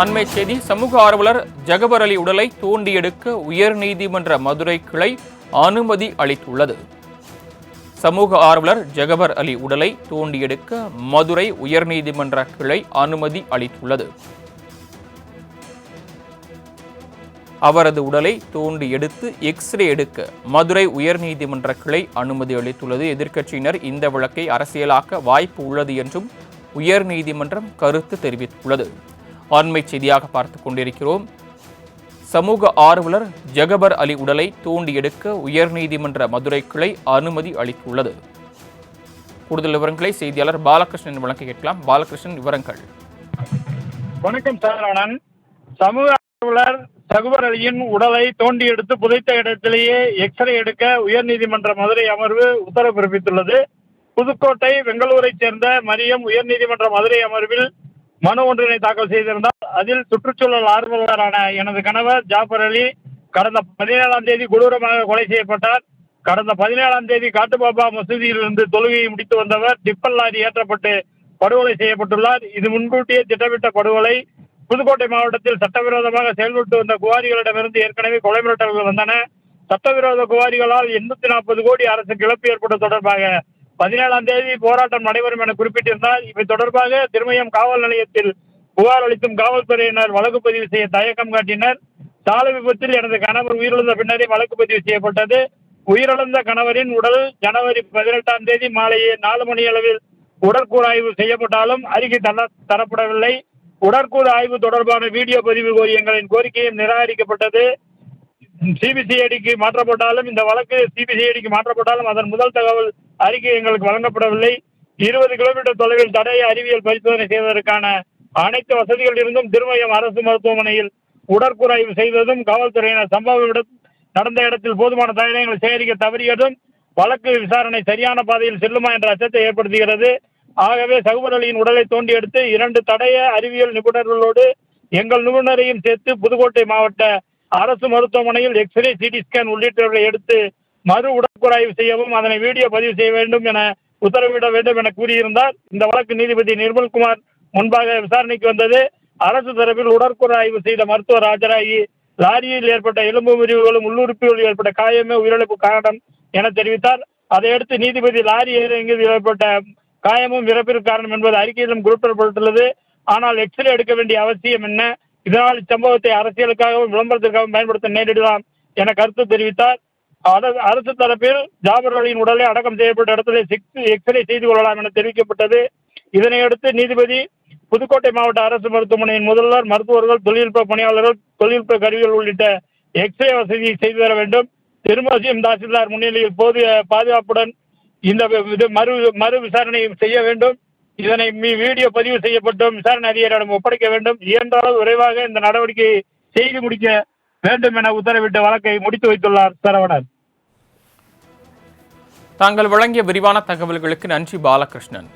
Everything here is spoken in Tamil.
அண்மை செய்தி சமூக ஆர்வலர் ஜகபர் அலி உடலை தோண்டி எடுக்க உயர்நீதிமன்ற மதுரை கிளை அனுமதி அளித்துள்ளது. சமூக ஆர்வலர் ஜகபர் அலி உடலை தோண்டி எடுக்க மதுரை உயர்நீதிமன்ற கிளை அனுமதி அளித்துள்ளது. அவரது உடலை தோண்டி எடுத்து எக்ஸ்ரே எடுக்க மதுரை உயர்நீதிமன்ற கிளை அனுமதி அளித்துள்ளது. எதிர்க்கட்சியினர் இந்த வழக்கை அரசியலாக்க வாய்ப்பு உள்ளது என்றும் உயர்நீதிமன்றம் கருத்து தெரிவித்துள்ளது. ஆண்மை செய்தியாக பார்த்து கொண்டிருக்கிறோம். சமூக ஆர்வலர் ஜெகபர் அலி உடலை தோண்டி எடுக்க உயர்நீதிமன்ற மதுரை கிளை அனுமதி அளித்துள்ளது. கூடுதல் விவரங்களை செய்தியாளர் பாலகிருஷ்ணன் வழங்க கேட்கலாம். பாலகிருஷ்ணன் விவரங்கள். வணக்கம் சாரணன் சமூக ஆர்வலர் சகுபர் அலியின் உடலை தோண்டி எடுத்து புதைத்த இடத்திலேயே எக்ஸ்ரே எடுக்க உயர்நீதிமன்ற மதுரை அமர்வு உத்தரவு பிறப்பித்துள்ளது. புதுக்கோட்டை பெங்களூரைச் சேர்ந்த மரியம் உயர்நீதிமன்ற மதுரை அமர்வில் மனு ஒன்றினை தாக்கல் செய்திருந்தார் அதில் சுற்றுச்சூழல் ஆர்வலரான எனது கணவர் ஜாஃபர் அலி கடந்த பதினேழாம் தேதி கொடூரமாக கொலை செய்யப்பட்டார். கடந்த பதினேழாம் தேதி காட்டுபாபா மசூதியிலிருந்து தொழுகையை முடித்து வந்தவர் டிப்பல் லாரி ஏற்றப்பட்டு படுகொலை செய்யப்பட்டுள்ளார். இது முன்கூட்டியே திட்டமிட்ட படுகொலை. புதுக்கோட்டை மாவட்டத்தில் சட்டவிரோதமாக செயல்பட்டு வந்த குவாரிகளிடமிருந்து ஏற்கனவே கொலை மிரட்டல்கள் வந்தன. சட்டவிரோத குவாரிகளால் எண்ணூத்தி நாற்பது கோடி அரசுக்கு இழப்பு ஏற்பட்டது தொடர்பாக பதினேழாம் தேதி போராட்டம் நடைபெறும் என குறிப்பிட்டிருந்தார். இவை தொடர்பாக திருமயம் காவல் நிலையத்தில் புகார் அளித்தும் காவல்துறையினர் வழக்கு பதிவு செய்ய தயக்கம் காட்டினர். சாலை விபத்தில் எனது கணவர் உயிரிழந்த பின்னரே வழக்கு பதிவு செய்யப்பட்டது. உயிரிழந்த கணவரின் உடல் ஜனவரி பதினெட்டாம் தேதி மாலையே நாலு மணி அளவில் உடற்கூறாய்வு செய்யப்பட்டாலும் அறிக்கை தர தரப்படவில்லை. உடற்கூறு ஆய்வு தொடர்பான வீடியோ பதிவு கோரி எங்களின் கோரிக்கையும் நிராகரிக்கப்பட்டது. சிபிசிஐடிக்கு மாற்றப்பட்டாலும் இந்த வழக்கு சிபிசிஐடிக்கு மாற்றப்பட்டாலும் அதன் முதல் தகவல் அறிக்கை எங்களுக்கு வழங்கப்படவில்லை. இருபது கிலோமீட்டர் தொலைவில் தடைய அறிவியல் பரிசோதனை செய்வதற்கான அனைத்து வசதிகள் இருந்தும் திருமயம் அரசு மருத்துவமனையில் உடற்குறைவு செய்ததும் காவல்துறையினர் சம்பவ இடம் நடந்த இடத்தில் போதுமான தகவல்களை சேகரிக்க தவறியதும் வழக்கு விசாரணை சரியான பாதையில் செல்லுமா என்ற அச்சத்தை ஏற்படுத்துகிறது. ஆகவே சகுபர் அலியின் உடலை தோண்டி எடுத்து இரண்டு தடைய அறிவியல் நிபுணர்களோடு எங்கள் நிபுணரையும் சேர்த்து புதுக்கோட்டை மாவட்ட அரசு மருத்துவமனையில் எக்ஸ்ரே சிடி ஸ்கேன் உள்ளிட்டவர்களை எடுத்து மறு உடற்குறாய்வு செய்யவும் அதனை வீடியோ பதிவு செய்ய வேண்டும் என உத்தரவிட வேண்டும் என கூறியிருந்தார். இந்த வழக்கு நீதிபதி நிர்மல்குமார் முன்பாக விசாரணைக்கு வந்தது. அரசு தரப்பில் உடற்குறாய்வு செய்த மருத்துவர் ஆஜராகி லாரியில் ஏற்பட்ட எலும்பு முறிவுகளும் உள்ளுறுப்புகளில் ஏற்பட்ட காயமே உயிரிழப்பு காரணம் என தெரிவித்தார். அதையடுத்து நீதிபதி லாரி இறங்கியது ஏற்பட்ட காயமும் இறப்பிற்கு காரணம் என்பது அறிக்கையிலும் குறிப்பிடப்பட்டுள்ளது. ஆனால் எக்ஸ்ரே எடுக்க வேண்டிய அவசியம் என்ன? இதனால் இச்சம்பவத்தை அரசியலுக்காகவும் விளம்பரத்திற்காகவும் பயன்படுத்த நேரிடலாம் என கருத்து தெரிவித்தார். அரசு தரப்பில் ஜாபர் அலியின் உடலை அடக்கம் செய்யப்பட்ட இடத்திலே சிக்ஸ் எக்ஸ்ரே செய்து கொள்ளலாம் என தெரிவிக்கப்பட்டது. இதனையடுத்து நீதிபதி புதுக்கோட்டை மாவட்ட அரசு மருத்துவமனையின் முதல்வர் மருத்துவர்கள் தொழில்நுட்ப பணியாளர்கள் தொழில்நுட்ப கருவிகள் உள்ளிட்ட எக்ஸ்ரே வசதியை செய்து தர வேண்டும். திருமசியம் தாசில்தார் முன்னிலையில் போதிய பாதுகாப்புடன் இந்த இது மறு மறு விசாரணை செய்ய வேண்டும். இதனை மீ- வீடியோ பதிவு செய்யப்பட்டும். விசாரணை அதிகாரியிடம் ஒப்படைக்க வேண்டும். இயன்றளவு விரைவாக இந்த நடவடிக்கையை செய்து முடிக்க வேண்டும் என உத்தரவிட்டு வழக்கை முடித்து வைத்துள்ளார் சரவணன். தாங்கள் வழங்கிய விரிவான தகவல்களுக்கு நன்றி பாலகிருஷ்ணன்.